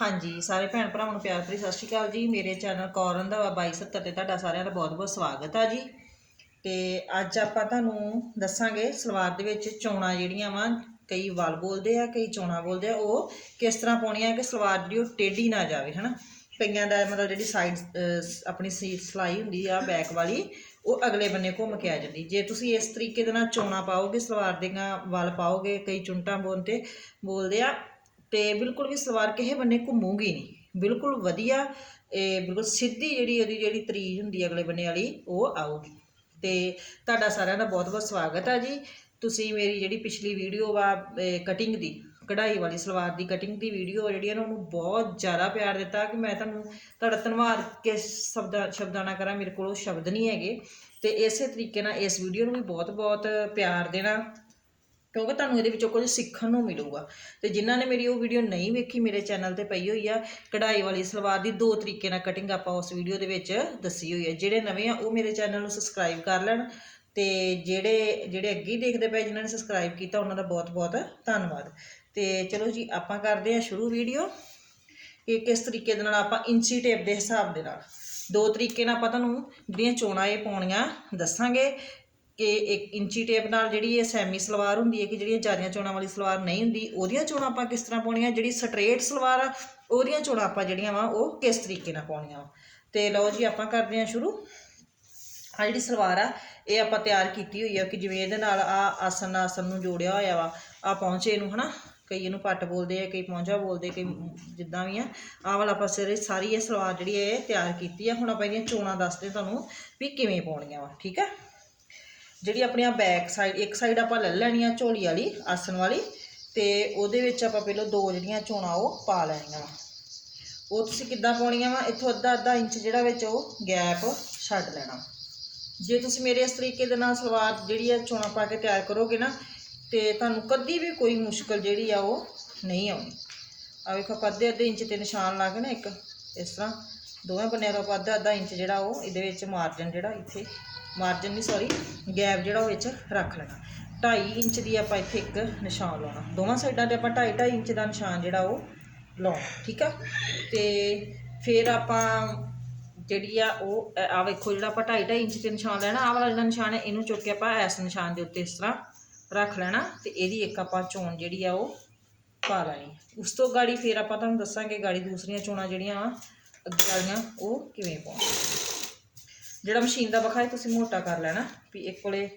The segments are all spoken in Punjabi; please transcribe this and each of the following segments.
ਹਾਂਜੀ, ਸਾਰੇ ਭੈਣ ਭਰਾਵਾਂ ਨੂੰ ਪਿਆਰ ਭਰੀ ਸਤਿ ਸ਼੍ਰੀ ਅਕਾਲ ਜੀ। ਮੇਰੇ ਚੈਨਲ ਕੌਰਨ ਦਾ 2270 ਤੇ ਤੁਹਾਡਾ ਸਾਰਿਆਂ ਦਾ ਬਹੁਤ-ਬਹੁਤ ਸਵਾਗਤ ਆ ਜੀ। ਤੇ ਅੱਜ ਆਪਾਂ ਤੁਹਾਨੂੰ ਦੱਸਾਂਗੇ ਸਲਵਾਰ ਦੇ ਵਿੱਚ ਚੋਣਾਂ ਜਿਹੜੀਆਂ ਵਾ, ਕਈ ਵਾਲ ਬੋਲਦੇ ਆ, ਕਈ ਚੋਣਾਂ ਬੋਲਦੇ ਆ, ਉਹ ਕਿਸ ਤਰ੍ਹਾਂ ਪਾਉਣੀਆਂ ਕਿ ਸਲਵਾਰ ਜਿਹੜੀ ਉਹ ਟੇਢੀ ਨਾ ਜਾਵੇ, ਹਨਾ? ਕਈਆਂ ਦਾ ਮਤਲਬ ਜਿਹੜੀ ਸਾਈਡ ਆਪਣੀ ਸੀ ਸਲਾਈ ਹੁੰਦੀ ਆ ਬੈਕ ਵਾਲੀ, ਉਹ ਅਗਲੇ ਬੰਨੇ ਘੁੰਮ ਕੇ ਆ ਜਾਂਦੀ। ਜੇ ਤੁਸੀਂ ਇਸ ਤਰੀਕੇ ਦੇ ਨਾਲ ਚੋਣਾਂ ਪਾਓਗੇ, ਸਲਵਾਰ ਦੀਆਂ ਵਾਲ ਪਾਓਗੇ, ਕਈ ਚੁੰਟਾਂ ਬੋਲ ਤੇ ਬੋਲਦੇ ਆ ਤੇ ਬਿਲਕੁਲ ਵੀ ਸਲਵਾਰ ਕਿਸੇ ਬੰਨੇ ਘੁੰਮੂਗੀ ਨਹੀਂ। ਬਿਲਕੁਲ ਵਧੀਆ ਇਹ ਬਿਲਕੁਲ ਸਿੱਧੀ ਜਿਹੜੀ ਉਹਦੀ ਜਿਹੜੀ ਤਰੀਜ ਹੁੰਦੀ ਅਗਲੇ ਬੰਨੇ ਵਾਲੀ, ਉਹ ਆਊਗੀ। ਤੇ ਤੁਹਾਡਾ ਸਾਰਿਆਂ ਦਾ ਬਹੁਤ-ਬਹੁਤ ਸਵਾਗਤ ਹੈ ਜੀ। ਤੁਸੀਂ ਮੇਰੀ ਜਿਹੜੀ ਪਿਛਲੀ ਵੀਡੀਓ ਵਾ ਕਟਿੰਗ ਦੀ, ਕਢਾਈ ਵਾਲੀ ਸਲਵਾਰ ਦੀ ਕਟਿੰਗ ਦੀ ਵੀਡੀਓ ਜਿਹੜੀ ਹੈ ਨਾ ਉਹਨੂੰ ਬਹੁਤ ਜ਼ਿਆਦਾ ਪਿਆਰ ਦਿੱਤਾ ਕਿ ਮੈਂ ਤੁਹਾਨੂੰ ਤੁਹਾਡਾ ਧੰਨਵਾਦ ਕਿਸ ਸ਼ਬਦਾਂ ਸ਼ਬਦਾਂ ਨਾਲ ਕਰਾਂ, ਮੇਰੇ ਕੋਲ ਉਹ ਸ਼ਬਦ ਨਹੀਂ ਹੈਗੇ। ਤੇ ਇਸੇ ਤਰੀਕੇ ਨਾਲ ਇਸ ਵੀਡੀਓ ਨੂੰ ਵੀ ਬਹੁਤ-ਬਹੁਤ ਪਿਆਰ ਦੇਣਾ। ਕਿਉਂਕਿ ਤੁਹਾਨੂੰ ਇਹਦੇ ਵਿੱਚੋਂ ਕੁਝ ਸਿੱਖਣ ਨੂੰ ਮਿਲੂਗਾ। ਤੇ ਜਿਨ੍ਹਾਂ ਨੇ ਮੇਰੀ ਉਹ ਵੀਡੀਓ ਨਹੀਂ ਵੇਖੀ, ਮੇਰੇ ਚੈਨਲ ਤੇ ਪਈ ਹੋਈ ਆ, ਕਢਾਈ ਵਾਲੀ ਸਲਵਾਰ ਦੀ ਦੋ ਤਰੀਕੇ ਨਾਲ ਕਟਿੰਗ ਆਪਾਂ ਉਸ ਵੀਡੀਓ ਦੇ ਵਿੱਚ ਦੱਸੀ ਹੋਈ ਹੈ ਜਿਹੜੇ ਨਵੇਂ ਆ, ਉਹ ਮੇਰੇ ਚੈਨਲ ਨੂੰ ਸਬਸਕ੍ਰਾਈਬ ਕਰ ਲੈਣ ਤੇ ਜਿਹੜੇ ਜਿਹੜੇ ਅੱਗੇ ਹੀ ਦੇਖਦੇ ਪਏ ਜਿਨ੍ਹਾਂ ਨੇ ਸਬਸਕ੍ਰਾਈਬ ਕੀਤਾ, ਉਹਨਾਂ ਦਾ ਬਹੁਤ-ਬਹੁਤ ਧੰਨਵਾਦ। ਤੇ ਚਲੋ ਜੀ, ਆਪਾਂ ਕਰਦੇ ਹਾਂ ਸ਼ੁਰੂ ਵੀਡੀਓ ਕਿ ਕਿਸ ਤਰੀਕੇ ਦੇ ਨਾਲ ਆਪਾਂ ਇੰਚੀ ਟੇਪ ਦੇ ਹਿਸਾਬ ਦੇ ਨਾਲ। ਦੋ ਤਰੀਕੇ ਨਾਲ ਆਪਾਂ ਤੁਹਾਨੂੰ ਜਿਹੜੀਆਂ ਚੋਣਾਂ ਇਹ ਪਾਉਣੀਆਂ ਦੱਸਾਂਗੇ। ਕਿ ਇੱਕ ਇੰਚੀ ਟੇਪ ਨਾਲ ਜਿਹੜੀ ਇਹ ਸੈਮੀ ਸਲਵਾਰ ਹੁੰਦੀ ਹੈ ਕਿ ਜਿਹੜੀਆਂ ਜ਼ਿਆਦੀਆਂ ਚੋਣਾਂ ਵਾਲੀ ਸਲਵਾਰ ਨਹੀਂ ਹੁੰਦੀ, ਉਹਦੀਆਂ ਚੋਣਾਂ ਆਪਾਂ ਕਿਸ ਤਰ੍ਹਾਂ ਪਾਉਣੀਆਂ? ਜਿਹੜੀ ਸਟ੍ਰੇਟ ਸਲਵਾਰ ਆ, ਉਹਦੀਆਂ ਚੋਣਾਂ ਆਪਾਂ ਜਿਹੜੀਆਂ ਵਾ, ਉਹ ਕਿਸ ਤਰੀਕੇ ਨਾਲ ਪਾਉਣੀਆਂ ਵਾ? ਤੇ ਲਓ ਜੀ, ਆਪਾਂ ਕਰਦੇ ਹਾਂ ਸ਼ੁਰੂ। ਆ ਜਿਹੜੀ ਸਲਵਾਰ ਆ, ਇਹ ਆਪਾਂ ਤਿਆਰ ਕੀਤੀ ਹੋਈ ਆ ਕਿ ਜਿਵੇਂ ਇਹਦੇ ਨਾਲ ਆ ਆਸਨ ਆਸਨ ਨੂੰ ਜੋੜਿਆ ਹੋਇਆ ਵਾ, ਆ ਪਹੁੰਚੇ ਨੂੰ ਹਨਾ? ਕਈ ਇਹਨੂੰ ਪੱਟ ਬੋਲਦੇ ਆ, ਕਈ ਪਹੁੰਚਾ ਬੋਲਦੇ, ਕਈ ਜਿੱਦਾਂ ਵੀ ਆ। ਆਹ ਵਾਲਾ ਆਪਾਂ ਪਾਸੇ ਸਾਰੀ ਇਹ ਸਲਵਾਰ ਜਿਹੜੀ ਇਹ ਤਿਆਰ ਕੀਤੀ ਆ। ਹੁਣ ਆਪਾਂ ਇਹਦੀਆਂ ਚੋਣਾਂ ਦੱਸਦੇ ਤੁਹਾਨੂੰ ਵੀ ਕਿਵੇਂ ਪਾਉਣੀਆਂ ਵਾ, ਠੀਕ ਆ? ਜਿਹੜੀ ਆਪਣੀਆਂ ਬੈਕ ਸਾਈਡ ਇੱਕ ਸਾਈਡ ਆਪਾਂ ਲੈ ਲੈਣੀ ਆ ਝੋਲੀ ਵਾਲੀ, ਆਸਣ ਵਾਲੀ, ਤੇ ਉਹਦੇ ਵਿੱਚ ਆਪਾਂ ਪਹਿਲਾਂ ਦੋ ਜਿਹੜੀਆਂ ਚੋਣਾਂ ਉਹ ਪਾ ਲੈਣੀਆਂ ਵਾ। ਉਹ ਤੁਸੀਂ ਕਿੱਦਾਂ ਪਾਉਣੀਆਂ ਵਾ? ਇੱਥੋਂ ਅੱਧਾ ਅੱਧਾ ਇੰਚ ਜਿਹੜਾ ਵਿੱਚ ਉਹ ਗੈਪ ਛੱਡ ਲੈਣਾ। ਜੇ ਤੁਸੀਂ ਮੇਰੇ ਇਸ ਤਰੀਕੇ ਦੇ ਨਾਲ ਸਲਵਾਰ ਜਿਹੜੀ ਆ ਚੋਣਾਂ ਪਾ ਕੇ ਤਿਆਰ ਕਰੋਗੇ ਨਾ, ਤੇ ਤੁਹਾਨੂੰ ਕਦੀ ਵੀ ਕੋਈ ਮੁਸ਼ਕਲ ਜਿਹੜੀ ਆ ਉਹ ਨਹੀਂ ਆਉਣੀ। ਆ ਵੇਖੋ, ਆਪਾਂ ਅੱਧੇ ਅੱਧੇ ਇੰਚ ਤੇ ਨਿਸ਼ਾਨ ਲਾ ਕੇ ਨਾ ਇੱਕ, ਇਸ ਤਰ੍ਹਾਂ ਦੋਵੇਂ ਬੰਨਿਆਂ ਤੋਂ ਆਪਾਂ ਅੱਧਾ ਅੱਧਾ ਇੰਚ ਜਿਹੜਾ ਉਹ ਇਹਦੇ ਵਿੱਚ ਮਾਰਜਨ ਜਿਹੜਾ ਇੱਥੇ ਮਾਰਜਨ ਨਹੀਂ ਸੌਰੀ ਗੈਪ ਜਿਹੜਾ ਉਹ ਵਿੱਚ ਰੱਖ ਲੈਣਾ। 2.5 ਇੰਚ ਦੀ ਆਪਾਂ ਇੱਥੇ ਇੱਕ ਨਿਸ਼ਾਨ ਲਾਉਣਾ। ਦੋਵਾਂ ਸਾਈਡਾਂ ਤੇ ਆਪਾਂ 2.5 2.5 ਇੰਚ ਦਾ ਨਿਸ਼ਾਨ ਜਿਹੜਾ ਉਹ ਲਾਉਣਾ, ਠੀਕ ਆ? ਤੇ ਫਿਰ ਆਪਾਂ ਜਿਹੜੀ ਆ ਉਹ ਆ ਵੇਖੋ ਜਿਹੜਾ ਆਪਾਂ 2.5 2.5 ਇੰਚ ਤੇ ਨਿਸ਼ਾਨ ਲੈਣਾ, ਆਹ ਵਾਲਾ ਜਿਹੜਾ ਨਿਸ਼ਾਨ ਹੈ, ਇਹਨੂੰ ਚੁੱਕ ਕੇ ਆਪਾਂ ਇਸ ਨਿਸ਼ਾਨ ਦੇ ਉੱਤੇ ਇਸ ਤਰ੍ਹਾਂ ਰੱਖ ਲੈਣਾ ਤੇ ਇਹਦੀ ਇੱਕ ਆਪਾਂ ਚੋਣ ਜਿਹੜੀ ਆ ਉਹ ਪਾ ਲੈਣੀ। ਉਸ ਤੋਂ ਗਾੜੀ ਫਿਰ ਆਪਾਂ ਤੁਹਾਨੂੰ ਦੱਸਾਂਗੇ ਗਾੜੀ ਦੂਸਰੀਆਂ ਚੋਣਾਂ ਜਿਹੜੀਆਂ ਆ ਅੱਗੇ ਵਾਲੀਆਂ ਉਹ ਕਿਵੇਂ ਪਾਉਣਾ? ਜਿਹੜਾ ਮਸ਼ੀਨ ਦਾ ਬਖਾ ਤੁਸੀਂ ਮੋਟਾ ਕਰ ਲੈਣਾ, ਵੀ ਇੱਕ ਕੋਲੇ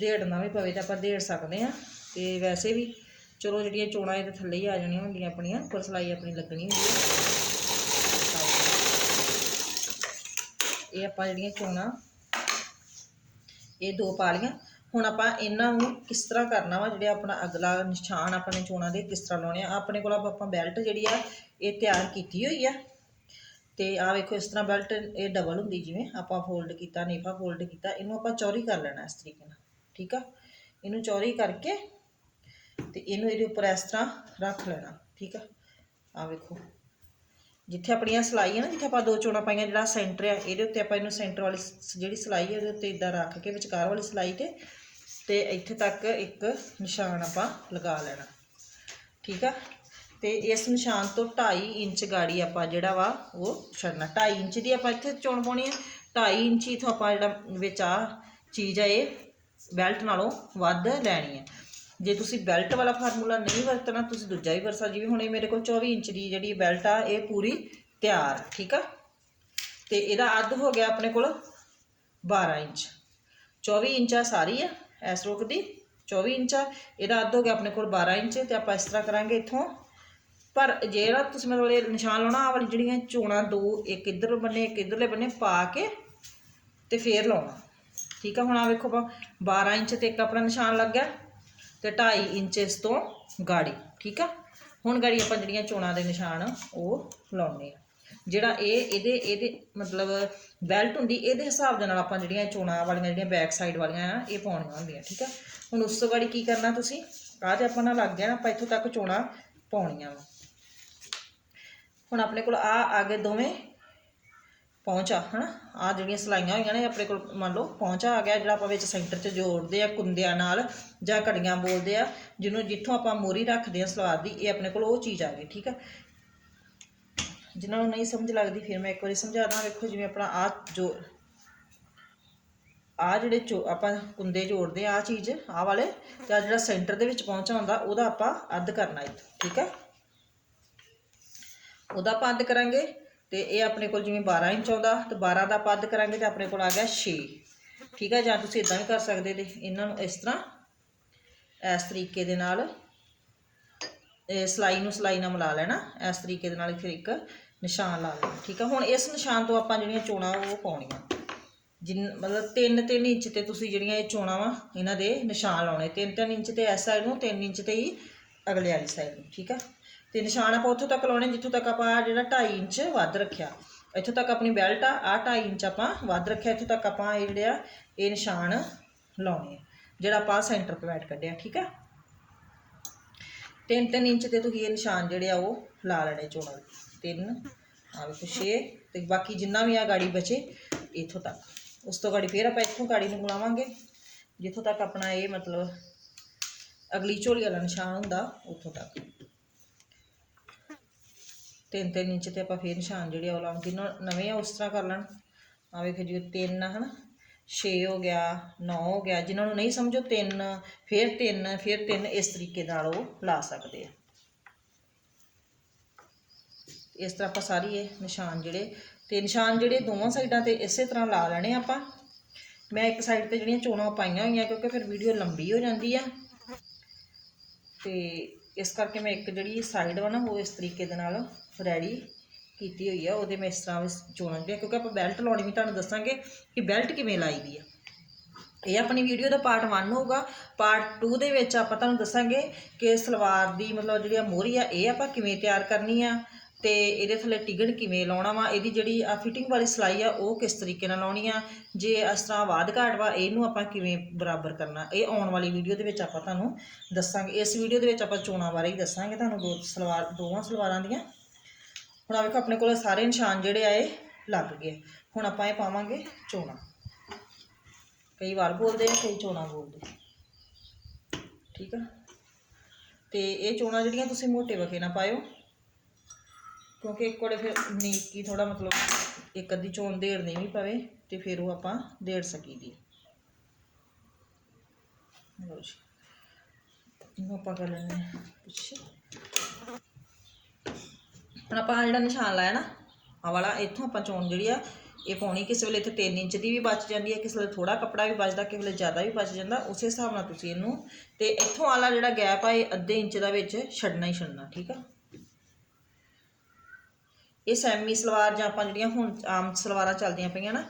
ਦੇੜਨਾ ਵੀ ਪਵੇ ਤਾਂ ਆਪਾਂ ਦੇੜ ਸਕਦੇ ਆ ਤੇ ਵੈਸੇ ਵੀ ਚਲੋ ਜਿਹੜੀਆਂ ਚੋਣਾਂ ਇਹਦੇ ਥੱਲੇ ਹੀ ਆ ਜਾਣੀਆਂ ਹੁੰਦੀਆਂ ਆਪਣੀਆਂ ਉੱਪਰ ਸਲਾਈ ਆਪਣੀ ਲੱਗਣੀ ਹੁੰਦੀ ਹੈ। ਇਹ ਆਪਾਂ ਜਿਹੜੀਆਂ ਚੋਣਾਂ, ਇਹ ਦੋ ਪਾ ਲਈਆਂ। ਹੁਣ ਆਪਾਂ ਇਹਨਾਂ ਨੂੰ ਕਿਸ ਤਰ੍ਹਾਂ ਕਰਨਾ ਵਾ, ਜਿਹੜੇ ਆਪਣਾ ਅਗਲਾ ਨਿਸ਼ਾਨ ਆਪਣੇ ਚੋਣਾਂ ਦੇ ਕਿਸ ਤਰ੍ਹਾਂ ਲਾਉਣੇ ਆ? ਆਪਣੇ ਕੋਲ ਆਪਾਂ ਬੈਲਟ ਜਿਹੜੀ ਆ, ਇਹ ਤਿਆਰ ਕੀਤੀ ਹੋਈ ਆ। ਤੇ ਆਹ ਵੇਖੋ, ਇਸ ਤਰ੍ਹਾਂ ਬੈਲਟ ਇਹ ਡਬਲ ਹੁੰਦੀ ਜਿਵੇਂ ਆਪਾਂ ਫੋਲਡ ਕੀਤਾ ਨੇਫਾ ਫੋਲਡ ਕੀਤਾ, ਇਹਨੂੰ ਆਪਾਂ ਚੌਰੀ ਕਰ ਲੈਣਾ ਇਸ ਤਰੀਕੇ ਨਾਲ, ਠੀਕ ਆ? ਇਹਨੂੰ ਚੌਰੀ ਕਰਕੇ ਤੇ ਇਹਨੂੰ ਇਹਦੇ ਉੱਪਰ ਇਸ ਤਰ੍ਹਾਂ ਰੱਖ ਲੈਣਾ, ਠੀਕ ਆ? ਆ ਵੇਖੋ, ਜਿੱਥੇ ਆਪਣੀਆਂ ਸਲਾਈ ਹੈ ਨਾ, ਜਿੱਥੇ ਆਪਾਂ ਦੋ ਚੋਣਾਂ ਪਾਈਆਂ, ਜਿਹੜਾ ਸੈਂਟਰ ਆ, ਇਹਦੇ ਉੱਤੇ ਆਪਾਂ ਇਹਨੂੰ ਸੈਂਟਰ ਵਾਲੀ ਜਿਹੜੀ ਸਲਾਈ ਹੈ ਉਹਦੇ ਉੱਤੇ ਇਦਾਂ ਰੱਖ ਕੇ ਵਿਚਕਾਰ ਵਾਲੀ ਸਲਾਈ ਤੇ ਤੇ ਇੱਥੇ ਤੱਕ ਇੱਕ ਨਿਸ਼ਾਨ ਆਪਾਂ ਲਗਾ ਲੈਣਾ, ਠੀਕ ਆ? ਤੇ ਇਸ ਨਿਸ਼ਾਨ ਤੋਂ 2.5 ਇੰਚ ਗਾੜੀ ਆਪਾਂ ਜਿਹੜਾ ਵਾ ਉਹ ਛੱਡਣਾ। 2.5 ਇੰਚ ਦੀ ਆਪਾਂ ਇੱਥੇ ਚੋਣ ਪਾਉਣੀ ਹੈ 2.5 ਇੰਚ ਇਥੋਂ ਆਪਾਂ ਜਿਹੜਾ ਵਿੱਚ ਆ ਚੀਜ਼ ਆ ਇਹ ਬੈਲਟ ਨਾਲੋਂ ਵੱਧ ਲੈਣੀ ਹੈ ਜੇ ਤੁਸੀਂ ਬੈਲਟ ਵਾਲਾ ਫਾਰਮੂਲਾ ਨਹੀਂ ਵਰਤਣਾ, ਤੁਸੀਂ ਦੂਜਾ ਵੀ ਵਰਸਾ ਜਿਵੇਂ ਹੁਣ ਇਹ ਮੇਰੇ ਕੋਲ 24 ਇੰਚ ਦੀ ਜਿਹੜੀ ਬੈਲਟ ਆ, ਇਹ ਪੂਰੀ ਤਿਆਰ, ਠੀਕ ਆ? ਤੇ ਇਹਦਾ ਅੱਧ ਹੋ ਗਿਆ ਆਪਣੇ ਕੋਲ 12 ਇੰਚ। 24 ਇੰਚ ਆ ਸਾਰੀ ਆ, ਇਸ ਰੋਕ ਦੀ। 24 ਇੰਚ ਆ, ਇਹਦਾ ਅੱਧ ਹੋ ਗਿਆ ਆਪਣੇ ਕੋਲ 12 ਇੰਚ। ਤੇ ਆਪਾਂ ਇਸ ਤਰ੍ਹਾਂ ਕਰਾਂਗੇ ਇੱਥੋਂ ਪਰ ਜਿਹੜਾ ਤੁਸੀਂ ਮਤਲਬ ਇਹ ਨਿਸ਼ਾਨ ਲਾਉਣਾ ਆ ਵਾਲੀ ਜਿਹੜੀਆਂ ਚੋਣਾਂ ਦੋ, ਇੱਕ ਇੱਧਰ ਬੰਨੇ, ਇੱਕ ਇੱਧਰਲੇ ਬੰਨੇ ਪਾ ਕੇ ਤੇ ਫੇਰ ਲਾਉਣਾ। ਠੀਕ ਆ, ਹੁਣ ਆ ਵੇਖੋ ਆਪਾਂ 12 ਇੰਚ ਤੇ ਇੱਕ ਆਪਣਾ ਨਿਸ਼ਾਨ ਲੱਗ ਗਿਆ ਤੇ 2.5 ਇੰਚ ਇਸ ਤੋਂ ਗਾੜੀ। ਠੀਕ ਆ? ਹੁਣ ਗਾੜੀ ਆਪਾਂ ਜਿਹੜੀਆਂ ਚੋਣਾਂ ਦੇ ਨਿਸ਼ਾਨ, ਉਹ ਲਾਉਣੇ ਆ। ਜਿਹੜਾ ਇਹ, ਇਹਦੇ ਇਹਦੇ ਮਤਲਬ ਬੈਲਟ ਹੁੰਦੀ, ਇਹਦੇ ਹਿਸਾਬ ਦੇ ਨਾਲ ਆਪਾਂ ਜਿਹੜੀਆਂ ਚੋਣਾਂ ਵਾਲੀਆਂ, ਜਿਹੜੀਆਂ ਬੈਕ ਸਾਈਡ ਵਾਲੀਆਂ ਆ, ਇਹ ਪਾਉਣੀਆਂ ਹੁੰਦੀਆਂ। ਠੀਕ ਆ? ਹੁਣ ਉਸ ਤੋਂ ਗਾੜੀ ਕੀ ਕਰਨਾ ਤੁਸੀਂ? ਆਹ ਤੇ ਆਪਾਂ ਨਾਲ ਲੱਗ ਗਿਆ ਨਾ ਆਪਾਂ ਇੱਥੋਂ ਤੱਕ ਚੋਣਾਂ ਪਾਉਣੀਆਂ ਵਾ। ਹੁਣ ਆਪਣੇ ਕੋਲ ਆ ਆ ਗਏ ਦੋਵੇਂ। ਪਹੁੰਚਾ, ਹਨਾ? ਆ ਜਿਹੜੀਆਂ ਸਲਾਈਆਂ ਹੋਈਆਂ ਨੇ, ਆਪਣੇ ਕੋਲ ਮੰਨ ਲਓ, ਪਹੁੰਚਾ ਆ ਗਿਆ ਜਿਹੜਾ ਆਪਾਂ ਵਿੱਚ ਸੈਂਟਰ 'ਚ ਜੋੜਦੇ ਆ, ਕੁੰਦਿਆਂ ਨਾਲ ਜਾਂ ਘੜੀਆਂ ਬੋਲਦੇ ਆ, ਜਿਹਨੂੰ ਜਿੱਥੋਂ ਆਪਾਂ ਮੋਰੀ ਰੱਖਦੇ ਆ ਸਲਵਾਰ ਦੀ, ਇਹ ਆਪਣੇ ਕੋਲ ਉਹ ਚੀਜ਼ ਆ ਗਈ, ਠੀਕ ਆ? ਜਿਨ੍ਹਾਂ ਨੂੰ ਨਹੀਂ ਸਮਝ ਲੱਗਦੀ, ਫਿਰ ਮੈਂ ਇੱਕ ਵਾਰੀ ਸਮਝਾ ਦਾਂ ਵੇਖੋ ਜਿਵੇਂ ਆਪਣਾ ਆ ਜੋ, ਆ ਜਿਹੜੇ ਚੋ, ਆਪਾਂ ਕੁੰਦੇ ਜੋੜਦੇ ਆ ਆਹ ਚੀਜ਼, ਆ ਵਾਲੇ, ਜਾਂ ਜਿਹੜਾ ਸੈਂਟਰ ਦੇ ਵਿੱਚ ਪਹੁੰਚਾ ਹੁੰਦਾ, ਉਹਦਾ ਆਪਾਂ ਅੱਧ ਕਰਨਾ ਇੱਥੋਂ, ਠੀਕ ਹੈ ਉਹਦਾ ਆਪਾਂ ਕਰਾਂਗੇ ਤੇ ਇਹ ਆਪਣੇ ਕੋਲ ਜਿਵੇਂ 12 ਇੰਚ ਆਉਂਦਾ ਤੇ 12 ਦਾ ਆਪਾਂ ਕਰਾਂਗੇ ਤੇ ਆਪਣੇ ਕੋਲ ਆ ਗਿਆ 6 ਠੀਕ ਹੈ ਜਾਂ ਤੁਸੀਂ ਇਦਾਂ ਵੀ ਕਰ ਸਕਦੇ ਤੇ ਇਹਨਾਂ ਨੂੰ ਇਸ ਤਰ੍ਹਾਂ, ਇਸ ਤਰੀਕੇ ਦੇ ਨਾਲ, ਇਹ ਸਲਾਈ ਨੂੰ ਸਲਾਈ ਨਾਲ ਮਿਲਾ ਲੈਣਾ। ਇਸ ਤਰੀਕੇ ਦੇ ਨਾਲ ਫਿਰ ਇੱਕ ਨਿਸ਼ਾਨ ਲਾ ਲੈਣਾ। ਠੀਕ ਹੈ ਹੁਣ ਇਸ ਨਿਸ਼ਾਨ ਤੋਂ ਆਪਾਂ ਜਿਹੜੀਆਂ ਚੋਣਾਂ ਉਹ ਪਾਉਣੀਆਂ। ਜਿੰਨ, ਮਤਲਬ 3-3 ਇੰਚ ਤੇ ਤੁਸੀਂ ਜਿਹੜੀਆਂ ਇਹ ਚੋਣਾਂ ਵਾ, ਇਹਨਾਂ ਦੇ ਨਿਸ਼ਾਨ ਲਾਉਣੇ। 3-3 ਇੰਚ ਤੇ ਇਸ ਸਾਈਡ ਨੂੰ 3 ਇੰਚ ਤੇ ਹੀ ਅਗਲੇ ਵਾਲੀ ਸਾਈਡ ਨੂੰ। ਠੀਕ ਆ? ਤੇ ਨਿਸ਼ਾਨ ਆਪਾਂ ਉੱਥੋਂ ਤੱਕ ਲਾਉਣੇ, ਜਿੱਥੋਂ ਤੱਕ ਆਪਾਂ ਆਹ ਜਿਹੜਾ 2.5 ਇੰਚ ਵੱਧ ਰੱਖਿਆ। ਇੱਥੋਂ ਤੱਕ ਆਪਣੀ ਬੈਲਟ ਆ ਆ 2.5 ਇੰਚ ਆਪਾਂ ਵੱਧ ਰੱਖਿਆ, ਇੱਥੋਂ ਤੱਕ ਆਪਾਂ ਇਹ ਜਿਹੜੇ ਆ ਇਹ ਨਿਸ਼ਾਨ ਲਾਉਣੇ ਜਿਹੜਾ ਆਪਾਂ ਸੈਂਟਰ ਪੁਆਇੰਟ ਕੱਢਿਆ, ਠੀਕ ਆ? 3-3 ਇੰਚ ਤੇ ਤੁਸੀਂ ਇਹ ਨਿਸ਼ਾਨ ਜਿਹੜੇ ਆ ਉਹ ਲਾ ਲੈਣੇ ਚੋਣਾਂ ਦੇ। 3 ਆ ਵੇਖੋ 6 ਤੇ ਬਾਕੀ ਜਿੰਨਾ ਵੀ ਆ ਗਾੜੀ ਬਚੇ, ਇੱਥੋਂ ਤੱਕ। ਉਸ ਤੋਂ ਗਾੜੀ ਫੇਰ ਆਪਾਂ ਇੱਥੋਂ ਗਾੜੀ ਨੂੰ ਬੁਲਾਵਾਂਗੇ ਜਿੱਥੋਂ ਤੱਕ ਆਪਣਾ ਇਹ ਮਤਲਬ ਅਗਲੀ ਝੋਲੀ ਵਾਲਾ ਨਿਸ਼ਾਨ ਹੁੰਦਾ, ਉੱਥੋਂ ਤੱਕ। ਤਿੰਨ ਤਿੰਨ ਇੰਚ ਤੇ ਆਪਾਂ ਫੇਰ ਨਿਸ਼ਾਨ ਜਿਹੜੇ ਆ ਉਹ ਲਾਵਾਂਗੇ ਜਿੰਨਾ ਨਵੇਂ ਆ, ਉਸ ਤਰ੍ਹਾਂ ਕਰ ਲੈਣ। ਆ ਵੇਖੋ ਜੀ 3 ਹਨਾ? 6 ਹੋ ਗਿਆ 9 ਹੋ ਗਿਆ। ਜਿਨ੍ਹਾਂ ਨੂੰ ਨਹੀਂ ਸਮਝੋ, ਤਿੰਨ, ਫਿਰ ਤਿੰਨ ਫਿਰ ਤਿੰਨ, ਇਸ ਤਰੀਕੇ ਨਾਲ ਉਹ ਲਾ ਸਕਦੇ ਆ। ਇਸ ਤਰ੍ਹਾਂ ਆਪਾਂ ਸਾਰੀ ਇਹ ਨਿਸ਼ਾਨ ਜਿਹੜੇ, ਤੇ ਨਿਸ਼ਾਨ ਜਿਹੜੇ ਦੋਵਾਂ ਸਾਈਡਾਂ ਤੇ ਇਸੇ ਤਰ੍ਹਾਂ ਲਾ ਲੈਣੇ ਆਪਾਂ। ਮੈਂ ਇੱਕ ਸਾਈਡ ਤੇ ਜਿਹੜੀਆਂ ਚੋਣਾਂ ਪਾਈਆਂ ਹੋਈਆਂ, ਕਿਉਂਕਿ ਫਿਰ ਵੀਡੀਓ ਲੰਬੀ ਹੋ ਜਾਂਦੀ ਆ। ਤੇ ਇਸ ਕਰਕੇ ਮੈਂ ਇੱਕ ਜਿਹੜੀ ਸਾਈਡ ਵਾ ਨਾ, ਉਹ ਇਸ ਤਰੀਕੇ ਦੇ ਨਾਲ ਰੈਡੀ ਕੀਤੀ ਹੋਈ ਆ, ਉਹਦੇ ਮੈਂ ਇਸ ਤਰ੍ਹਾਂ ਵੀ ਚੋਣਾਂ ਜਿਹੜੀਆਂ ਕਿਉਂਕਿ ਆਪਾਂ ਬੈਲਟ ਲਾਉਣੀ ਵੀ ਤੁਹਾਨੂੰ ਦੱਸਾਂਗੇ ਕਿ ਬੈਲਟ ਕਿਵੇਂ ਲਾਈ ਦੀ ਆ। ਇਹ ਆਪਣੀ ਵੀਡੀਓ ਦਾ ਪਾਰਟ 1 ਹੋਊਗਾ। ਪਾਰਟ 2 ਦੇ ਵਿੱਚ ਆਪਾਂ ਤੁਹਾਨੂੰ ਦੱਸਾਂਗੇ ਕਿ ਸਲਵਾਰ ਦੀ ਮਤਲਬ ਜਿਹੜੀ ਆ ਮੋਹਰੀ ਆ, ਇਹ ਆਪਾਂ ਕਿਵੇਂ ਤਿਆਰ ਕਰਨੀ ਆ ਤੇ ਇਹਦੇ ਥੱਲੇ ਟਿਗਣ ਕਿਵੇਂ ਲਾਉਣਾ ਵਾ, ਇਹਦੀ ਜਿਹੜੀ ਆ ਫਿਟਿੰਗ ਵਾਲੀ ਸਿਲਾਈ ਆ, ਉਹ ਕਿਸ ਤਰੀਕੇ ਨਾਲ ਲਾਉਣੀ ਆ, ਜੇ ਇਸ ਤਰ੍ਹਾਂ ਬਾਦ ਘਾਟ ਵਾ, ਇਹਨੂੰ ਆਪਾਂ ਕਿਵੇਂ ਬਰਾਬਰ ਕਰਨਾ, ਇਹ ਆਉਣ ਵਾਲੀ ਵੀਡੀਓ ਦੇ ਵਿੱਚ ਆਪਾਂ ਤੁਹਾਨੂੰ ਦੱਸਾਂਗੇ। ਇਸ ਵੀਡੀਓ ਦੇ ਵਿੱਚ ਆਪਾਂ ਚੋਣਾਂ ਬਾਰੇ ਹੀ ਦੱਸਾਂਗੇ ਤੁਹਾਨੂੰ ਦੋ ਸਲਵਾਰ, ਦੋਵਾਂ ਸਲਵਾਰਾਂ ਦੀਆਂ। ਹੁਣ ਆ ਵੇਖੋ, ਆਪਣੇ ਕੋਲ ਸਾਰੇ ਨਿਸ਼ਾਨ ਜਿਹੜੇ ਆ, ਇਹ ਲੱਗ ਗਏ। ਹੁਣ ਆਪਾਂ ਇਹ ਪਾਵਾਂਗੇ ਚੋਣਾਂ। ਕਈ ਵਾਰ ਬੋਲਦੇ ਆ, ਕਈ ਚੋਣਾਂ ਬੋਲਦੇ ਠੀਕ ਆ? ਤੇ ਇਹ ਚੋਣਾਂ ਜਿਹੜੀਆਂ ਤੁਸੀਂ ਮੋਟੇ ਵਕੇ ਨਾ ਪਾਇਓ। ਕਿਉਂਕਿ ਇੱਕ ਕੋਲੇ ਫਿਰ ਨੀਕੀ ਥੋੜਾ ਮਤਲਬ ਇੱਕ ਅੱਧੀ ਚੋਣ ਦੇੜਨੀ ਵੀ ਪਵੇ ਤੇ ਫਿਰ ਉਹ ਆਪਾਂ ਦੇੜ ਸਕੀਦੀ ਲਓ ਜੀ। ਇਹਨੂੰ ਆਪਾਂ ਕਰ ਲੈਂਦੇ ਹਾਂ ਪਿੱਛੇ। ਹੁਣ ਆਪਾਂ ਆਹ ਜਿਹੜਾ ਨਿਸ਼ਾਨ ਲਾਇਆ ਨਾ ਆ ਵਾਲਾ, ਇੱਥੋਂ ਆਪਾਂ ਚੋਣ ਜਿਹੜੀ ਆ, ਇਹ ਪਾਉਣੀ, ਕਿਸੇ ਵੇਲੇ ਇੱਥੇ 3 ਇੰਚ ਦੀ ਵੀ ਬਚ ਜਾਂਦੀ ਹੈ ਕਿਸੇ ਵੇਲੇ ਥੋੜਾ ਕੱਪੜਾ ਵੀ ਬਚਦਾ, ਕਿਸੇ ਵੇਲੇ ਜ਼ਿਆਦਾ ਵੀ ਬਚ ਜਾਂਦਾ, ਉਸੇ ਹਿਸਾਬ ਨਾਲ ਤੁਸੀਂ ਇਹਨੂੰ, ਤੇ ਇੱਥੋਂ ਵਾਲਾ ਜਿਹੜਾ ਗੈਪ ਆ, ਇਹ ਅੱਧੇ ਇੰਚ ਦਾ ਵਿੱਚ ਛੱਡਣਾ ਹੀ ਛੱਡਣਾ, ਠੀਕ ਆ? ਇਹ ਸੈਮੀ ਸਲਵਾਰ ਜਾਂ ਆਪਾਂ ਜਿਹੜੀਆਂ ਹੁਣ ਆਮ ਸਲਵਾਰਾਂ ਚੱਲਦੀਆਂ ਪਈਆਂ ਨਾ,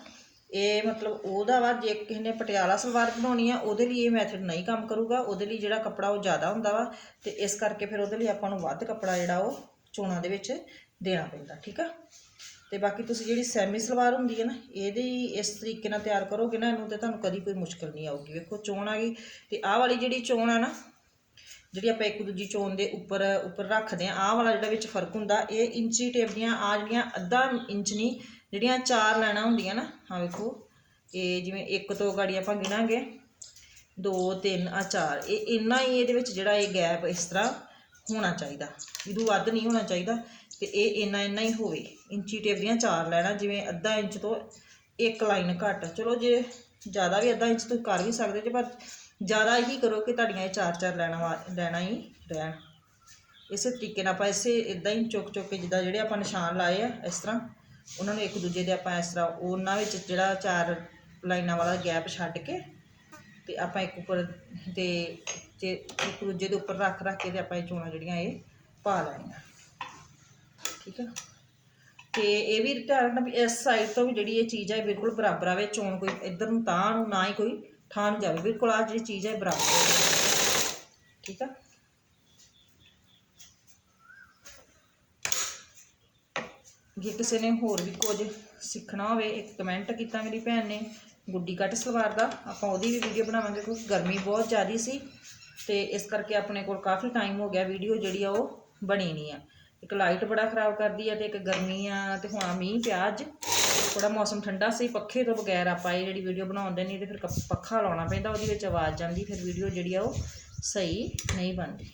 ਇਹ ਮਤਲਬ ਉਹਦਾ ਵਾ, ਜੇ ਕਿਸੇ ਨੇ ਪਟਿਆਲਾ ਸਲਵਾਰ ਬਣਾਉਣੀ ਆ, ਉਹਦੇ ਲਈ ਇਹ ਮੈਥਡ ਨਹੀਂ ਕੰਮ ਕਰੂਗਾ, ਉਹਦੇ ਲਈ ਜਿਹੜਾ ਕੱਪੜਾ ਉਹ ਜ਼ਿਆਦਾ ਹੁੰਦਾ ਵਾ, ਤੇ ਇਸ ਕਰਕੇ ਫਿਰ ਉਹਦੇ ਲਈ ਆਪਾਂ ਨੂੰ ਵੱਧ ਕੱਪੜਾ ਜਿਹੜਾ ਉਹ ਚੋਣਾਂ ਦੇ ਵਿੱਚ ਦੇਣਾ ਪੈਂਦਾ, ਠੀਕ ਆ? ਤੇ ਬਾਕੀ ਤੁਸੀਂ ਜਿਹੜੀ ਸੈਮੀ ਸਲਵਾਰ ਹੁੰਦੀ ਹੈ ਨਾ, ਇਹਦੀ ਇਸ ਤਰੀਕੇ ਨਾਲ ਤਿਆਰ ਕਰੋਗੇ ਨਾ, ਇਹਨੂੰ ਤੇ ਤੁਹਾਨੂੰ ਕਦੀ ਕੋਈ ਮੁਸ਼ਕਲ ਨਹੀਂ ਆਊਗੀ। ਵੇਖੋ, ਚੋਣ ਆ ਗਈ, ਤੇ ਆਹ ਵਾਲੀ ਜਿਹੜੀ ਚੋਣ ਆ ਨਾ, ਜਿਹੜੀ ਆਪਾਂ ਇੱਕ ਦੂਜੀ ਚੋਣ ਦੇ ਉੱਪਰ ਉੱਪਰ ਰੱਖਦੇ ਆ, ਆਹ ਵਾਲਾ ਜਿਹੜਾ ਵਿੱਚ ਫ਼ਰਕ ਹੁੰਦਾ, ਇਹ ਇੰਚੀ ਟੇਪ ਦੀਆਂ ਆ ਜਿਹੜੀਆਂ ਅੱਧਾ ਇੰਚ ਨਹੀਂ, ਜਿਹੜੀਆਂ ਚਾਰ ਲਾਈਨਾਂ ਹੁੰਦੀਆਂ ਨਾ, ਹਾਂ ਵੇਖੋ, ਇਹ ਜਿਵੇਂ ਇੱਕ ਤੋਂ ਗਾੜੀ ਆਪਾਂ ਗਿਣਾਂਗੇ 2 3 ਆ 4 ਇਹ ਇੰਨਾ ਹੀ ਇਹਦੇ ਵਿੱਚ ਜਿਹੜਾ ਇਹ ਗੈਪ ਇਸ ਤਰ੍ਹਾਂ ਹੋਣਾ ਚਾਹੀਦਾ, ਇਹਦੋਂ ਵੱਧ ਨਹੀਂ ਹੋਣਾ ਚਾਹੀਦਾ ਤੇ ਇਹ ਇੰਨਾ ਇੰਨਾ ਹੀ ਹੋਵੇ। ਇੰਚੀ ਟੇਪ ਦੀਆਂ ਚਾਰ ਲਾਈਨਾਂ ਜਿਵੇਂ ਅੱਧਾ ਇੰਚ ਤੋਂ ਇੱਕ ਲਾਈਨ ਘੱਟ। ਚਲੋ ਜੇ ਜ਼ਿਆਦਾ ਵੀ ਅੱਧਾ ਇੰਚ ਤੁਸੀਂ ਕਰ ਵੀ ਸਕਦੇ ਜੇ, ਪਰ ਜ਼ਿਆਦਾ ਹੀ ਕਰੋ ਕਿ ਤੁਹਾਡੀਆਂ ਇਹ ਚਾਰ ਚਾਰ ਲੈਣਾ ਵਾ ਲੈਣਾ ਹੀ ਰਹਿਣ। ਇਸੇ ਤਰੀਕੇ ਨਾਲ ਆਪਾਂ ਇਸੇ ਇਦਾਂ ਹੀ ਚੁੱਕ ਚੁੱਕ ਕੇ ਜਿੱਦਾਂ ਜਿਹੜੇ ਆਪਾਂ ਨਿਸ਼ਾਨ ਲਾਏ ਆ, ਇਸ ਤਰ੍ਹਾਂ ਉਹਨਾਂ ਨੂੰ ਇੱਕ ਦੂਜੇ ਦੇ ਆਪਾਂ ਇਸ ਤਰ੍ਹਾਂ ਉਹਨਾਂ ਵਿੱਚ ਜਿਹੜਾ ਚਾਰ ਲਾਈਨਾਂ ਵਾਲਾ ਗੈਪ ਛੱਡ ਕੇ ਤੇ ਆਪਾਂ ਇੱਕ ਉੱਪਰ ਤੇ ਤੇ ਇੱਕ ਦੂਜੇ ਦੇ ਉੱਪਰ ਰੱਖ ਰੱਖ ਕੇ ਤੇ ਆਪਾਂ ਇਹ ਚੋਣਾਂ ਜਿਹੜੀਆਂ ਇਹ ਪਾ ਲੈਣੀਆਂ। ਠੀਕ ਹੈ ਤੇ ਇਹ ਵੀ ਧਿਆਨ ਵੀ ਇਸ ਸਾਈਡ ਤੋਂ ਵੀ ਜਿਹੜੀ ਇਹ ਚੀਜ਼ ਹੈ ਬਿਲਕੁਲ ਬਰਾਬਰ ਆਵੇ, ਚੋਣ ਕੋਈ ਇੱਧਰ ਨੂੰ ਤਾਂ ਨੂੰ ਨਾ ਹੀ ਕੋਈ ਠਾਂ ਨੂੰ ਜਾਵੇ। ਬਿਲਕੁਲ ਆ ਜਿਹੜੀ ਚੀਜ਼ ਹੈ ਬਰਾਬਰ ਠੀਕ ਆ? ਜੇ ਕਿਸੇ ਨੇ ਹੋਰ ਵੀ ਕੁਝ ਸਿੱਖਣਾ ਹੋਵੇ, ਇੱਕ ਕਮੈਂਟ ਕੀਤਾ ਮੇਰੀ ਭੈਣ ਨੇ, ਗੁੱਡੀ ਕੱਟ ਸਲਵਾਰ ਦਾ, ਆਪਾਂ ਉਹਦੀ ਵੀ ਵੀਡੀਓ ਬਣਾਵਾਂਗੇ ਕਿਉਂਕਿ ਗਰਮੀ ਬਹੁਤ ਜ਼ਿਆਦੀ ਸੀ ਤੇ ਇਸ ਕਰਕੇ ਆਪਣੇ ਕੋਲ ਕਾਫੀ ਟਾਈਮ ਹੋ ਗਿਆ ਵੀਡੀਓ ਜਿਹੜੀ ਆ ਉਹ ਬਣੀ ਨਹੀਂ ਆ। ਇੱਕ ਲਾਈਟ ਬੜਾ ਖਰਾਬ ਕਰਦੀ ਆ ਤੇ ਇੱਕ ਗਰਮੀ ਆ ਤੇ ਹੁਣ ਮੀਂਹ ਪਿਆ ਅੱਜ। ਥੋੜਾ ਮੌਸਮ ਠੰਡਾ ਸੀ, ਪੱਖੇ ਤੋਂ ਬਗੈਰ ਆਪਾਂ ਇਹ ਜਿਹੜੀ ਵੀਡੀਓ ਬਣਾਉਂਦੇ ਨਹੀਂ ਤੇ ਫਿਰ ਕ- ਪੱਖਾ ਲਾਉਣਾ ਪੈਂਦਾ, ਉਹਦੇ ਵਿੱਚ ਆਵਾਜ਼ ਜਾਂਦੀ, ਫਿਰ ਵੀਡੀਓ ਜਿਹੜੀ ਆ ਉਹ ਸਹੀ ਨਹੀਂ ਬਣਦੀ।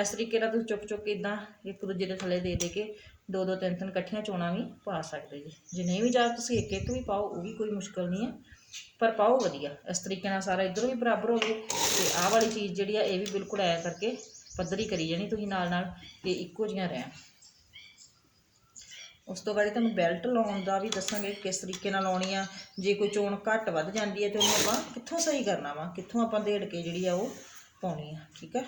ਇਸ ਤਰੀਕੇ ਨਾਲ ਤੁਸੀਂ ਚੁੱਕ ਚੁੱਕ ਕੇ ਇਦਾਂ ਇੱਕ ਦੂਜੇ ਦੇ ਥੱਲੇ ਦੇ ਦੇ ਕੇ ਦੋ ਦੋ ਤਿੰਨ ਤਿੰਨ ਇਕੱਠੀਆਂ ਚੋਣਾਂ ਵੀ ਪਾ ਸਕਦੇ ਜੀ। ਜੇ ਨਹੀਂ ਵੀ ਜਾ ਤੁਸੀਂ ਇੱਕ ਇੱਕ ਵੀ ਪਾਓ, ਉਹ ਵੀ ਕੋਈ ਮੁਸ਼ਕਲ ਨਹੀਂ ਹੈ। ਪਰ ਪਾਓ ਵਧੀਆ। ਇਸ ਤਰੀਕੇ ਨਾਲ ਸਾਰਾ ਇਧਰੋਂ ਵੀ ਬਰਾਬਰ ਹੋਵੇ ਗਏ ਤੇ ਆਹ ਵਾਲੀ ਚੀਜ਼ ਜਿਹੜੀ ਆ, ਇਹ ਵੀ ਬਿਲਕੁਲ ਐ ਕਰਕੇ ਪੱਧਰੀ ਕਰੀ ਜਾਣੀ ਤੁਸੀਂ ਨਾਲ ਨਾਲ ਇਹ ਇੱਕੋ ਜੀਆਂ ਰਹਿਣ। ਉਸ ਤੋਂ ਬਾਅਦ ਤੁਹਾਨੂੰ ਬੈਲਟ ਲਾਉਣ ਦਾ ਵੀ ਦੱਸਾਂਗੇ, ਕਿਸ ਤਰੀਕੇ ਨਾਲ ਲਾਉਣੀ ਆ। ਜੇ ਕੋਈ ਚੋਣ ਘੱਟ ਵੱਧ ਜਾਂਦੀ ਹੈ ਤੇ ਉਹਨੂੰ ਆਪਾਂ ਕਿੱਥੋਂ ਸਹੀ ਕਰਨਾ ਵਾ? ਕਿੱਥੋਂ ਆਪਾਂ ਦੇੜ ਕੇ ਜਿਹੜੀ ਆ ਉਹ ਪਾਉਣੀ ਆ, ਠੀਕ ਹੈ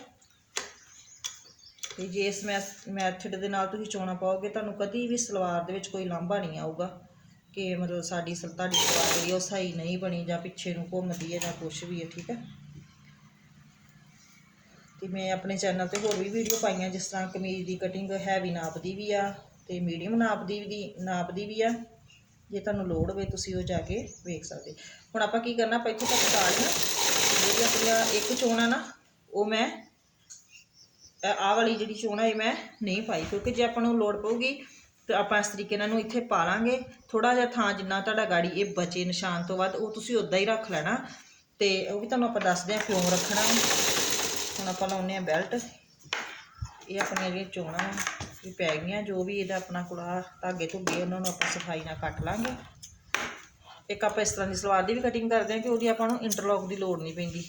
ਤੇ ਜੇ ਇਸ ਮੈਥਡ ਦੇ ਨਾਲ ਤੁਸੀਂ ਚੋਣਾ ਪਾਓਗੇ, ਤੁਹਾਨੂੰ ਕਦੀ ਵੀ ਸਲਵਾਰ ਦੇ ਵਿੱਚ ਕੋਈ ਲਾਂਭਾ ਨਹੀਂ ਆਊਗਾ ਕਿ ਮਤਲਬ ਸਾਡੀ ਸਲ, ਤੁਹਾਡੀ ਸਲਵਾਰ ਜਿਹੜੀ ਉਹ ਸਹੀ ਨਹੀਂ ਬਣੀ ਜਾਂ ਪਿੱਛੇ ਨੂੰ ਘੁੰਮਦੀ ਹੈ ਜਾਂ ਕੁਛ ਵੀ ਹੈ, ਠੀਕ ਹੈ? ਤੇ ਮੈਂ ਆਪਣੇ ਚੈਨਲ ਤੇ ਹੋਰ ਵੀ ਵੀਡੀਓ ਪਾਈਆਂ, ਜਿਸ ਤਰ੍ਹਾਂ ਕਮੀਜ਼ ਦੀ ਕਟਿੰਗ ਹੈਵੀ ਨਾਪ ਦੀ ਵੀ ਆ ਤੇ ਮੀਡੀਅਮ ਨਾਪ ਦੀ ਵੀ, ਨਾਪ ਦੀ ਵੀ ਆ। ਜੇ ਤੁਹਾਨੂੰ ਲੋੜ ਹੋਵੇ, ਤੁਸੀਂ ਉਹ ਜਾ ਕੇ ਵੇਖ ਸਕਦੇ। ਹੁਣ ਆਪਾਂ ਕੀ ਕਰਨਾ, ਆਪਾਂ ਇੱਥੇ ਤੱਕ ਪਾ ਲਿਆ ਜਿਹੜੀ ਆਪਣੀਆਂ ਇੱਕ ਚੋਣ ਨਾ, ਉਹ ਮੈਂ ਆਹ ਵਾਲੀ ਜਿਹੜੀ ਚੋਣ ਹੈ ਇਹ ਮੈਂ ਨਹੀਂ ਪਾਈ, ਕਿਉਂਕਿ ਜੇ ਆਪਾਂ ਨੂੰ ਲੋੜ ਪਊਗੀ ਤਾਂ ਆਪਾਂ ਇਸ ਤਰੀਕੇ ਨਾਲ ਇਹਨੂੰ ਇੱਥੇ ਪਾ ਲਾਂਗੇ। ਥੋੜਾ ਜਿਹਾ ਥਾਂ ਜਿੰਨਾ ਤੁਹਾਡਾ ਗਾੜੀ ਇਹ ਬਚੇ ਨਿਸ਼ਾਨ ਤੋਂ ਬਾਅਦ ਉਹ ਤੁਸੀਂ ਉਦਾਂ ਹੀ ਰੱਖ ਲੈਣਾ। ਤੇ ਉਹ ਵੀ ਤੁਹਾਨੂੰ ਆਪਾਂ ਦੱਸਦੇ ਹਾਂ ਕਿਉਂ ਰੱਖਣਾ। ਹੁਣ ਆਪਾਂ ਲਾਉਨੇ ਆ ਬੈਲਟ। ਇਹ ਆਪਣੀਆਂ ਜਿਹੜੀਆਂ ਚੋਣਾਂ ਇਹ ਪੈ ਗਈਆਂ, ਜੋ ਵੀ ਇਹਦਾ ਆਪਣਾ ਕੁੜਾ ਧਾਗੇ ਧੁੱਗੇ ਉਹਨਾਂ ਨੂੰ ਆਪਾਂ ਸਫ਼ਾਈ ਨਾਲ ਕੱਟ ਲਾਂਗੇ। ਇੱਕ ਆਪਾਂ ਇਸ ਤਰ੍ਹਾਂ ਦੀ ਸਲਵਾਰ ਦੀ ਵੀ ਕਟਿੰਗ ਕਰਦੇ ਹਾਂ ਕਿ ਉਹਦੀ ਆਪਾਂ ਨੂੰ ਇੰਟਰਲੌਕ ਦੀ ਲੋੜ ਨਹੀਂ ਪੈਂਦੀ।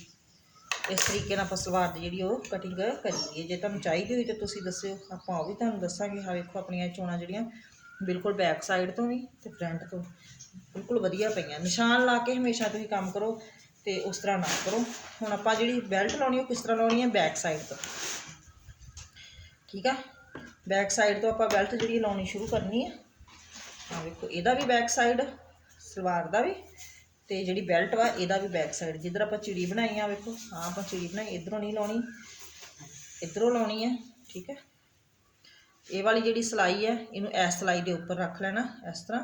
ਇਸ ਤਰੀਕੇ ਨਾਲ ਆਪਾਂ ਸਲਵਾਰ ਦੀ ਜਿਹੜੀ ਉਹ ਕਟਿੰਗ ਕਰੀਏ। ਜੇ ਤੁਹਾਨੂੰ ਚਾਹੀਦੀ ਹੋਈ ਤਾਂ ਤੁਸੀਂ ਦੱਸਿਓ। ਆਪਾਂ ਉਹ ਵੀ ਤੁਹਾਨੂੰ ਦੱਸਾਂਗੇ। ਹਾਂ ਵੇਖੋ ਆਪਣੀਆਂ ਚੋਣਾਂ ਜਿਹੜੀਆਂ ਬਿਲਕੁਲ ਬੈਕ ਸਾਈਡ ਤੋਂ ਵੀ ਤੇ ਫਰੰਟ ਤੋਂ ਬਿਲਕੁਲ ਵਧੀਆ ਪਈਆਂ। ਨਿਸ਼ਾਨ ਲਾ ਕੇ ਹਮੇਸ਼ਾ ਤੁਸੀਂ ਕੰਮ ਕਰੋ ਤੇ ਉਸ ਤਰ੍ਹਾਂ ਨਾ ਕਰੋ। ਹੁਣ ਆਪਾਂ ਜਿਹੜੀ ਬੈਲਟ ਲਾਉਣੀ, ਉਹ ਕਿਸ ਤਰ੍ਹਾਂ ਲਾਉਣੀ ਹੈ? ਬੈਕ ਸਾਈਡ ਤੋਂ। ਠੀਕ ਆ? ਬੈਕ ਸਾਈਡ ਤੋਂ ਆਪਾਂ ਬੈਲਟ ਜਿਹੜੀ ਲਾਉਣੀ ਸ਼ੁਰੂ ਕਰਨੀ ਹੈ। ਆ ਵੇਖੋ, ਇਹਦਾ ਵੀ ਬੈਕ ਸਾਈਡ ਸਲਵਾਰ ਦਾ ਵੀ। ਤੇ ਜਿਹੜੀ ਬੈਲਟ ਵਾ, ਇਹਦਾ ਵੀ ਬੈਕ ਸਾਈਡ ਜਿੱਧਰ ਆਪਾਂ ਚਿੜੀ ਬਣਾਈ ਆ, ਵੇਖੋ, ਹਾਂ, ਆਪਾਂ ਚਿੜੀ ਬਣਾਈ, ਇਧਰੋਂ ਨਹੀਂ ਲਾਉਣੀ, ਇਧਰੋਂ ਲਾਉਣੀ ਹੈ ਠੀਕ ਹੈ ਇਹ ਵਾਲੀ ਜਿਹੜੀ ਸਲਾਈ ਹੈ ਇਹਨੂੰ ਇਸ ਸਲਾਈ ਦੇ ਉੱਪਰ ਰੱਖ ਲੈਣਾ, ਇਸ ਤਰ੍ਹਾਂ,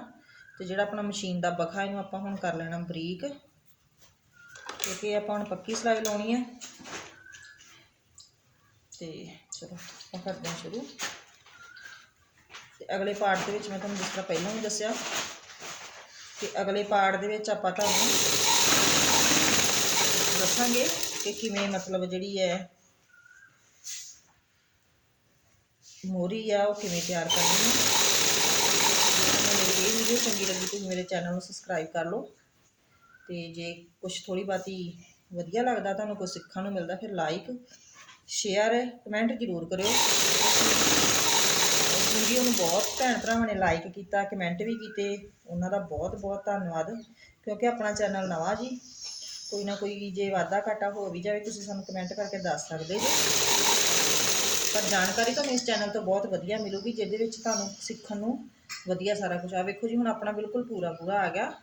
ਤੇ ਜਿਹੜਾ ਆਪਣਾ ਮਸ਼ੀਨ ਦਾ ਬਖਾ, ਇਹਨੂੰ ਆਪਾਂ ਹੁਣ ਕਰ ਲੈਣਾ ਬਰੀਕ, ਕਿਉਂਕਿ ਆਪਾਂ ਹੁਣ ਪੱਕੀ ਸਲਾਈ ਲਾਉਣੀ ਹੈ ਤੇ ਚਲੋ, ਆਪਾਂ ਕਰਦੇ ਹਾਂ ਸ਼ੁਰੂ। ਤੇ ਅਗਲੇ ਪਾਰਟ ਦੇ ਵਿੱਚ ਮੈਂ ਤੁਹਾਨੂੰ ਜਿਸ ਤਰ੍ਹਾਂ ਪਹਿਲਾਂ ਵੀ ਦੱਸਿਆ ਕਿ ਅਗਲੇ ਪਾਰਟ ਦੇ ਵਿੱਚ ਆਪਾਂ ਤੁਹਾਨੂੰ ਦੱਸਾਂਗੇ ਕਿ ਕਿਵੇਂ ਮਤਲਬ ਜਿਹੜੀ ਹੈ ਮੋਰੀ ਆ, ਉਹ ਕਿਵੇਂ ਤਿਆਰ ਕਰਨੀ ਹੈ। ਮੇਰੀ ਇਹ ਵੀਡੀਓ ਚੰਗੀ ਲੱਗੀ ਤੁਸੀਂ ਮੇਰੇ ਚੈਨਲ ਨੂੰ ਸਬਸਕ੍ਰਾਈਬ ਕਰ ਲਓ ਤੇ ਜੇ ਕੁਝ ਥੋੜੀ ਬਾਤੀ ਵਧੀਆ ਲੱਗਦਾ, ਤੁਹਾਨੂੰ ਕੁਝ ਸਿੱਖਣ ਨੂੰ ਮਿਲਦਾ, ਫਿਰ ਲਾਈਕ ਸ਼ੇਅਰ ਕਮੈਂਟ ਜ਼ਰੂਰ ਕਰਿਓ। ਵੀਡੀਓ ਨੂੰ ਬਹੁਤ ਭੈਣ ਭਰਾਵਾਂ ਨੇ ਲਾਈਕ ਕੀਤਾ ਕਮੈਂਟ ਵੀ ਕੀਤੇ। ਉਹਨਾਂ ਦਾ ਬਹੁਤ ਬਹੁਤ ਧੰਨਵਾਦ। ਕਿਉਂਕਿ ਆਪਣਾ ਚੈਨਲ ਨਵਾਂ ਜੀ, ਕੋਈ ਨਾ ਕੋਈ ਜੇ ਵਾਧਾ ਘਾਟਾ ਹੋ ਵੀ ਜਾਵੇ, ਤੁਸੀਂ ਸਾਨੂੰ ਕਮੈਂਟ ਕਰਕੇ ਦੱਸ ਸਕਦੇ ਜੀ। ਪਰ ਜਾਣਕਾਰੀ ਤੁਹਾਨੂੰ ਇਸ ਚੈਨਲ ਤੋਂ ਬਹੁਤ ਵਧੀਆ ਮਿਲੂਗੀ, ਜਿਹਦੇ ਵਿੱਚ ਤੁਹਾਨੂੰ ਸਿੱਖਣ ਨੂੰ ਵਧੀਆ ਸਾਰਾ ਕੁਝ ਆ। ਵੇਖੋ ਜੀ, ਹੁਣ ਆਪਣਾ ਬਿਲਕੁਲ ਪੂਰਾ ਪੂਰਾ ਆ ਗਿਆ।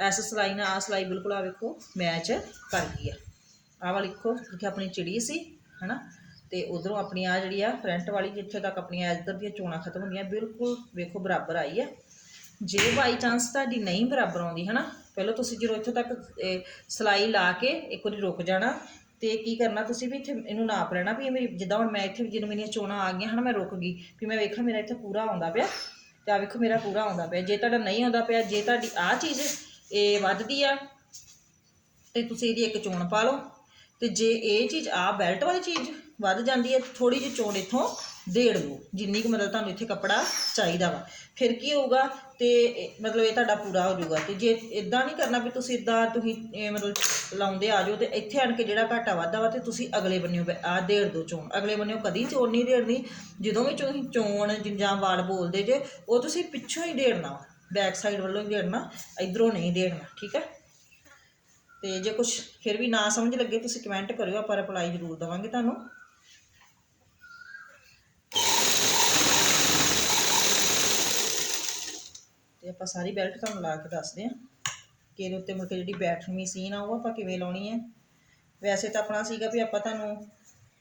ਐਸ ਸਲਾਈ ਨਾਲ ਆ ਸਲਾਈ ਬਿਲਕੁਲ ਆ ਵੇਖੋ ਮੈਚ ਕਰ ਗਈ ਆ। ਆਹ ਵਾਲੀ ਦੇਖੋ ਜਿੱਥੇ ਆਪਣੀ ਚਿੜੀ ਸੀ, ਹਨਾ? ਤੇ ਉਧਰੋਂ ਆਪਣੀ ਆ ਜਿਹੜੀ ਆ ਫਰੰਟ ਵਾਲੀ ਜਿੱਥੇ ਤੱਕ ਆਪਣੀਆਂ ਇੱਧਰ ਦੀਆਂ ਚੋਣਾਂ ਖਤਮ ਹੁੰਦੀਆਂ, ਬਿਲਕੁਲ ਵੇਖੋ ਬਰਾਬਰ ਆਈ ਆ। ਜੇ ਬਾਈ ਚਾਂਸ ਤੁਹਾਡੀ ਨਹੀਂ ਬਰਾਬਰ ਆਉਂਦੀ, ਹਨਾ? ਪਹਿਲਾਂ ਤੁਸੀਂ ਜਦੋਂ ਇੱਥੋਂ ਤੱਕ, ਇਹ, ਸਲਾਈ ਲਾ ਕੇ ਇੱਕ ਵਾਰੀ ਰੁਕ ਜਾਣਾ ਤੇ ਕੀ ਕਰਨਾ ਤੁਸੀਂ ਵੀ ਇੱਥੇ ਇਹਨੂੰ ਨਾਪ ਲੈਣਾ ਵੀ ਇਹ ਮੇਰੀ, ਜਿੱਦਾਂ ਹੁਣ ਮੈਂ ਇੱਥੇ ਜਦੋਂ ਮੇਰੀਆਂ ਚੋਣਾਂ ਆ ਗਈਆਂ, ਹਨਾ, ਮੈਂ ਰੁਕ ਗਈ, ਵੀ ਮੈਂ ਵੇਖਾਂ ਮੇਰਾ ਇੱਥੇ ਪੂਰਾ ਆਉਂਦਾ ਪਿਆ ਤੇ ਆ ਵੇਖੋ ਮੇਰਾ ਪੂਰਾ ਆਉਂਦਾ ਪਿਆ। ਜੇ ਤੁਹਾਡਾ ਨਹੀਂ ਆਉਂਦਾ ਪਿਆ, ਜੇ ਤੁਹਾਡੀ ਆ ਚੀਜ਼ ਇਹ ਵੱਧਦੀ ਆ ਤੇ ਤੁਸੀਂ ਇਹਦੀ ਇੱਕ ਚੋਣ ਪਾ ਲਓ। ਤੇ ਜੇ ਇਹ ਚੀਜ਼, ਆ ਬੈਲਟ ਵਾਲੀ ਚੀਜ਼ ਵੱਧ ਜਾਂਦੀ ਹੈ ਥੋੜੀ ਜਿਹੀ ਚੋਣ ਇੱਥੋਂ ਦੇੜ ਲਓ, ਜਿੰਨੀ ਕੁ ਮਤਲਬ ਤੁਹਾਨੂੰ ਇੱਥੇ ਕੱਪੜਾ ਚਾਹੀਦਾ ਵਾ। ਫਿਰ ਕੀ ਹੋਊਗਾ ਤੇ ਇਹ- ਮਤਲਬ ਇਹ ਤੁਹਾਡਾ ਪੂਰਾ ਹੋ ਜਾਊਗਾ। ਤੇ ਜੇ ਇਦਾਂ ਨਹੀਂ ਕਰਨਾ ਵੀ ਤੁਸੀਂ ਇਦਾਂ ਤੁਸੀਂ ਇਹ ਮਤਲਬ ਲਾਉਂਦੇ ਆ ਜਾਓ ਤੇ ਇੱਥੇ ਆਣ ਕੇ ਜਿਹੜਾ ਘਾਟਾ ਵਾਧਾ ਵਾ ਤੇ ਤੁਸੀਂ ਅਗਲੇ ਬੰਨਿਓ ਆ ਦੇੜ ਦੋ ਚੋਣ। ਅਗਲੇ ਬੰਨਿਓ ਕਦੀ ਚੋਣ ਨਹੀਂ ਦੇੜਨੀ। ਜਦੋਂ ਵੀ ਤੁਸੀਂ ਚੋਣ ਜਿੰਜਾਂ ਵਾਲ ਬੋਲਦੇ ਜੇ, ਉਹ ਤੁਸੀਂ ਪਿੱਛੋਂ ਹੀ ਦੇੜਨਾ ਬੈਕ ਸਾਈਡ ਵੱਲੋਂ ਹੀ ਦੇੜਨਾ, ਇਧਰੋਂ ਨਹੀਂ ਦੇੜਨਾ, ਠੀਕ ਹੈ? ਤੇ ਜੇ ਕੁਝ ਫਿਰ ਵੀ ਨਾ ਸਮਝ ਲੱਗੇ, ਤੁਸੀਂ ਕਮੈਂਟ ਕਰਿਓ, ਆਪਾਂ ਰਿਪਲਾਈ ਜ਼ਰੂਰ ਦਵਾਂਗੇ ਤੁਹਾਨੂੰ। ਤੇ ਆਪਾਂ ਸਾਰੀ ਬੈਲਟ ਤੁਹਾਨੂੰ ਲਾ ਕੇ ਦੱਸਦੇ ਹਾਂ ਕਿ ਇਹਦੇ ਉੱਤੇ ਮੁੜ ਕੇ ਜਿਹੜੀ ਬੈਠਵੀਂ ਸੀਨ ਆ, ਉਹ ਆਪਾਂ ਕਿਵੇਂ ਲਾਉਣੀ ਹੈ। ਵੈਸੇ ਤਾਂ ਆਪਣਾ ਸੀਗਾ ਵੀ ਆਪਾਂ ਤੁਹਾਨੂੰ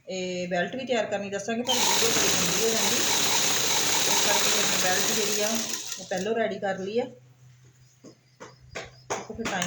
ਇਹ ਬੈਲਟ ਵੀ ਤਿਆਰ ਕਰਨੀ ਦੱਸਾਂਗੇ, ਪਰ ਵੀਡੀਓ ਬੜੀ ਲੰਬੀ ਹੋ ਜਾਂਦੀ। ਇਸ ਕਰਕੇ ਮੈਂ ਬੈਲਟ ਜਿਹੜੀ ਆ, ਉਹ ਪਹਿਲੋਂ ਰੈਡੀ ਕਰ ਲਈ ਆ ਫਿਰ ਟਾਈਮ